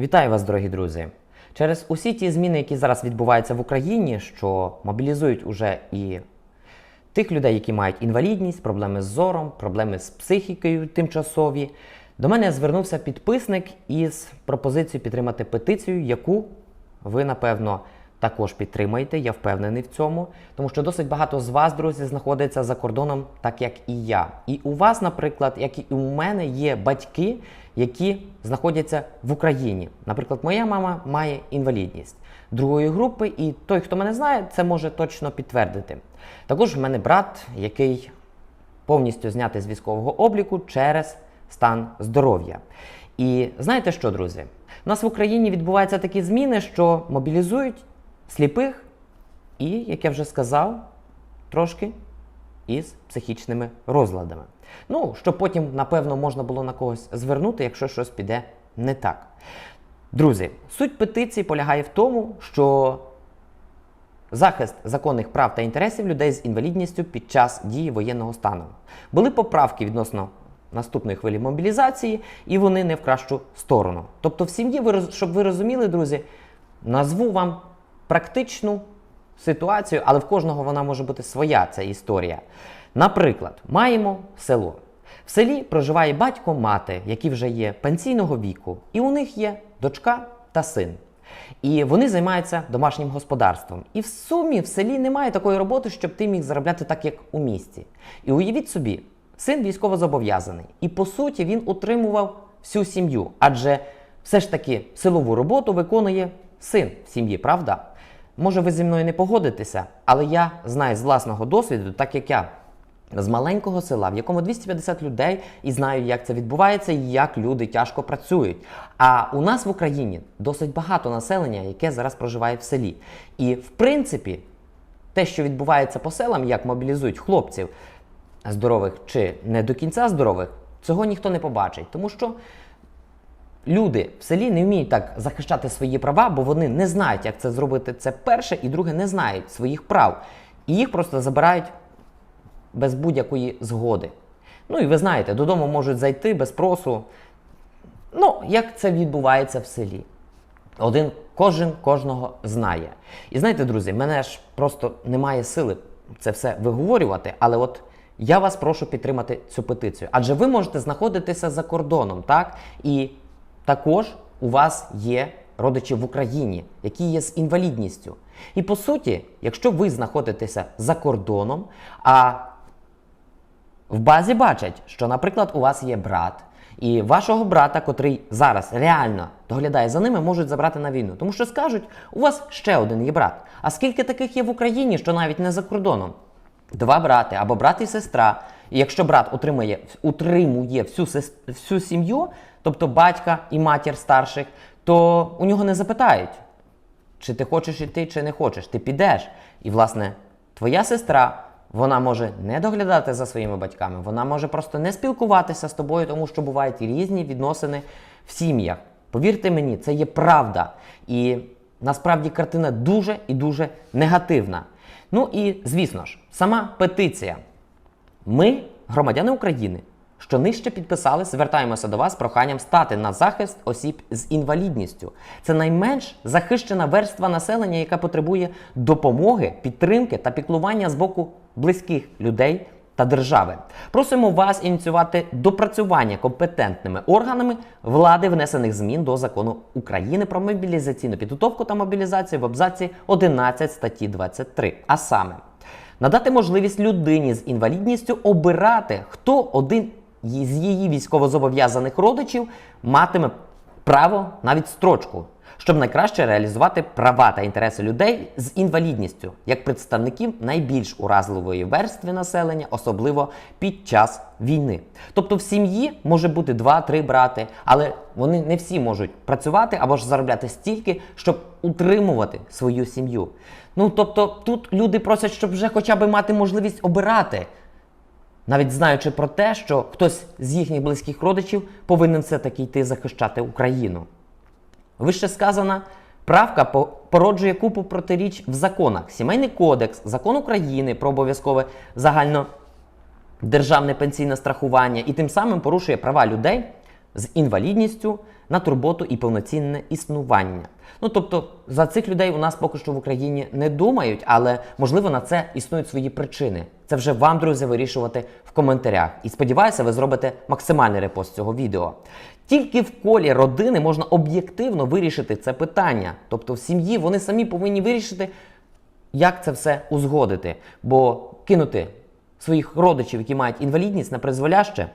Вітаю вас, дорогі друзі! Через усі ті зміни, які зараз відбуваються в Україні, що мобілізують уже і тих людей, які мають інвалідність, проблеми з зором, проблеми з психікою тимчасові. До мене звернувся підписник із пропозицією підтримати петицію, яку ви, напевно, також підтримаєте. Я впевнений в цьому, тому що досить багато з вас, друзі, знаходиться за кордоном, так як і я. І у вас, наприклад, як і у мене, є батьки, які знаходяться в Україні. Наприклад, моя мама має інвалідність другої групи, і той, хто мене знає, це може точно підтвердити. Також в мене брат, який повністю знятий з військового обліку через стан здоров'я. І знаєте що, друзі? У нас в Україні відбуваються такі зміни, що мобілізують сліпих і, як я вже сказав, трошки із психічними розладами. Ну, щоб потім, напевно, можна було на когось звернути, якщо щось піде не так. Друзі, суть петиції полягає в тому, що захист законних прав та інтересів людей з інвалідністю під час дії воєнного стану. Були поправки відносно наступної хвилі мобілізації, і вони не в кращу сторону. Тобто, в сім'ї, щоб ви розуміли, друзі, назву вам практичну ситуацію, але в кожного вона може бути своя ця історія. Наприклад, маємо село. В селі проживає батько, мати, які вже є пенсійного віку, і у них є дочка та син. І вони займаються домашнім господарством. І в сумі в селі немає такої роботи, щоб ти міг заробляти так, як у місті. І уявіть собі, син військово зобов'язаний. І по суті він утримував всю сім'ю, адже все ж таки силову роботу виконує син в сім'ї, правда? Може, ви зі мною не погодитеся, але я знаю з власного досвіду, так як я з маленького села, в якому 250 людей, і знаю, як це відбувається і як люди тяжко працюють. А у нас в Україні досить багато населення, яке зараз проживає в селі. І в принципі, те, що відбувається по селам, як мобілізують хлопців здорових чи не до кінця здорових, цього ніхто не побачить, тому що люди в селі не вміють так захищати свої права, бо вони не знають, як це зробити. Це перше, і друге, не знають своїх прав. І їх просто забирають без будь-якої згоди. Ну і ви знаєте, додому можуть зайти без спросу. Ну, як це відбувається в селі. Один кожен кожного знає. І знаєте, друзі, мене ж просто немає сили це все виговорювати, але от я вас прошу підтримати цю петицію. Адже ви можете знаходитися за кордоном, так? І також у вас є родичі в Україні, які є з інвалідністю. І по суті, якщо ви знаходитеся за кордоном, а в базі бачать, що, наприклад, у вас є брат, і вашого брата, котрий зараз реально доглядає за ними, можуть забрати на війну. Тому що скажуть, у вас ще один є брат. А скільки таких є в Україні, що навіть не за кордоном? Два брати або брат і сестра. І якщо брат утримує, утримує всю, всю сім'ю, тобто батька і матір старших, то у нього не запитають, чи ти хочеш іти, чи не хочеш. Ти підеш. І, власне, твоя сестра, вона може не доглядати за своїми батьками, вона може просто не спілкуватися з тобою, тому що бувають різні відносини в сім'ях. Повірте мені, це є правда. І насправді картина дуже і дуже негативна. Ну і звісно ж, сама петиція. Ми, громадяни України, що нижче підписали, звертаємося до вас з проханням стати на захист осіб з інвалідністю. Це найменш захищена верства населення, яка потребує допомоги, підтримки та піклування з боку близьких людей та держави. Просимо вас ініціювати допрацювання компетентними органами влади внесених змін до закону України про мобілізаційну підготовку та мобілізацію в абзаці 11 статті 23. А саме надати можливість людині з інвалідністю обирати, хто один з її військовозобов'язаних родичів матиме право на відстрочку, щоб найкраще реалізувати права та інтереси людей з інвалідністю як представників найбільш уразливої верстви населення, особливо під час війни. Тобто в сім'ї може бути два-три брати, але вони не всі можуть працювати або ж заробляти стільки, щоб утримувати свою сім'ю. Ну тобто тут люди просять, щоб вже хоча б мати можливість обирати навіть знаючи про те, що хтось з їхніх близьких родичів повинен все-таки йти захищати Україну. Вище сказана правка породжує купу протиріч в законах. Сімейний кодекс, закон України про обов'язкове загальнодержавне пенсійне страхування і тим самим порушує права людей з інвалідністю на турботу і повноцінне існування. Ну тобто за цих людей у нас поки що в Україні не думають, але можливо на це існують свої причини. Це вже вам, друзі, вирішувати в коментарях. І сподіваюся, ви зробите максимальний репост цього відео. Тільки в колі родини можна об'єктивно вирішити це питання. Тобто в сім'ї вони самі повинні вирішити, як це все узгодити. Бо кинути своїх родичів, які мають інвалідність на призволяще,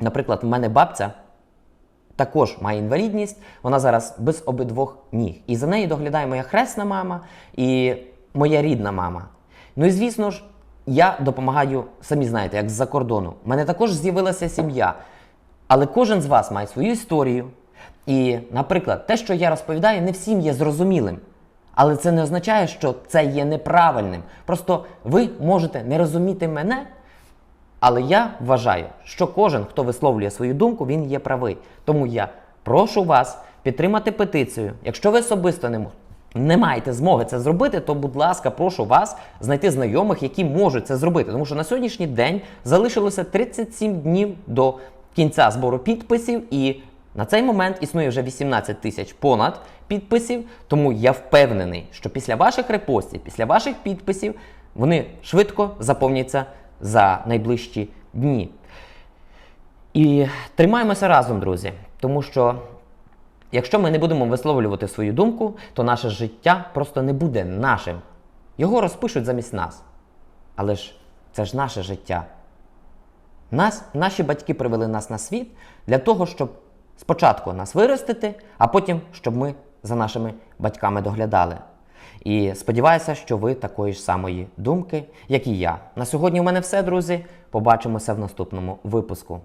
наприклад, в мене бабця також має інвалідність, вона зараз без обидвох ніг. І за нею доглядає моя хресна мама і моя рідна мама. Ну і звісно ж, я допомагаю, самі знаєте, як з-за кордону. У мене також з'явилася сім'я. Але кожен з вас має свою історію. І, наприклад, те, що я розповідаю, не всім є зрозумілим. Але це не означає, що це є неправильним. Просто ви можете не розуміти мене, але я вважаю, що кожен, хто висловлює свою думку, він є правий. Тому я прошу вас підтримати петицію. Якщо ви особисто не, не маєте змоги це зробити, то, будь ласка, прошу вас знайти знайомих, які можуть це зробити. Тому що на сьогоднішній день залишилося 37 днів до кінця збору підписів, і на цей момент існує вже 18 тисяч понад підписів. Тому я впевнений, що після ваших репостів, після ваших підписів, вони швидко заповняться за найближчі дні. І тримаємося разом, друзі, тому що якщо ми не будемо висловлювати свою думку, то наше життя просто не буде нашим. Його розпишуть замість нас. Але ж це ж наше життя. Нас, наші батьки привели нас на світ для того, щоб спочатку нас виростити, а потім, щоб ми за нашими батьками доглядали. І сподіваюся, що ви такої ж самої думки, як і я. На сьогодні у мене все, друзі. Побачимося в наступному випуску.